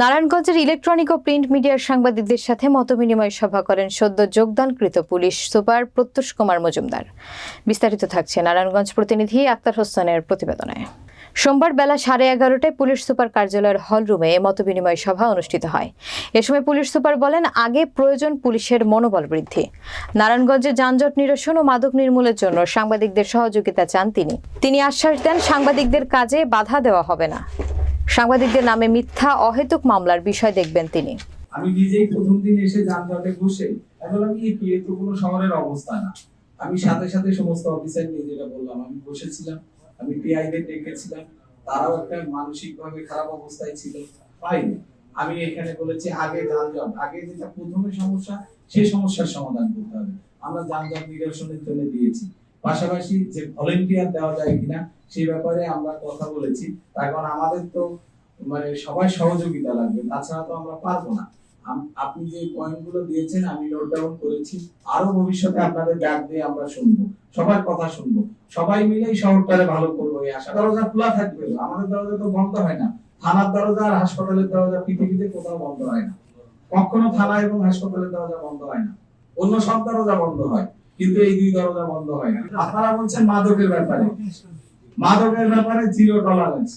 নারায়ণগঞ্জের ইলেকট্রনিক ও প্রিন্ট মিডিয়ার সাংবাদিকদের সাথে মতবিনিময় সভা করেন সদ্য যোগদানকৃত পুলিশ সুপার প্রত্যুষ কুমার মজুমদার। বিস্তারিত থাকছে নারায়ণগঞ্জ প্রতিনিধি আক্তার হোসেনের প্রতিবেদনে। সোমবার বেলা সাড়ে এগারোটায় পুলিশ সুপার কার্যালয়ের হলরুমে মতবিনিময় সভা অনুষ্ঠিত হয়। এ সময় পুলিশ সুপার বলেন, আগে প্রয়োজন পুলিশের মনোবল বৃদ্ধি। নারায়ণগঞ্জে যানজট নিরসন ও মাদক নির্মূলের জন্য সাংবাদিকদের সহযোগিতা চান তিনি। তিনি আশ্বাস দেন, সাংবাদিকদের কাজে বাধা দেওয়া হবে না। সাংবাদিকদের নামে মিথ্যা, অহেতুক মামলার বিষয় দেখবেন তিনি। আমি নিজেই প্রথম দিন এসে যানজটে বসে এখন আমি এই তো কোনো শহরের অবস্থা না। আমি সাথে সাথে সমস্ত অফিসার নিয়ে যেটা বললাম, আমি বসেছিলাম, আমি টিআইদের ডেকেছিলাম, তারাও একটা মানসিক ভাবে খারাপ অবস্থায় ছিল। পাইনি। আমি এখানে বলেছি, আগে যানজট, আগে যেটা প্রথমে সমস্যা সেই সমস্যার সমাধান করতে হবে। আমরা যানজট নিরসনের জন্য দিয়েছি। পাশাপাশি যে ভলেন্টিয়ার দেওয়া যায় কিনা সেই ব্যাপারে আমরা কথা বলেছি। তার কারণ আমাদের তো মানে সবাই সহযোগিতা লাগবে, তাছাড়া তো আমরা পারব না। আপনি যে পয়েন্টগুলো দিয়েছেন, আমি নোট ডাউন করেছি। আরও ভবিষ্যতে আপনাদের ডাক দিয়ে আমরা শুনব, সবার কথা শুনব। সবাই মিলেই শহরটারে ভালো করব, এই আশা। দরজা খোলা থাকবে আমাদের দরজা তো বন্ধ হয় না। থানার দরজা আর হাসপাতালের দরজা পৃথিবীতে কোথাও বন্ধ হয় না। কখনো থানা এবং হাসপাতালের দরজা বন্ধ হয় না। অন্য সব দরজা বন্ধ হয়। কিন্তু এই দুই দরজা বন্ধ হয় না। আপনারা বলছেন মাদকের ব্যাপারে। মাদকের ব্যাপারে জিরো টলারেন্স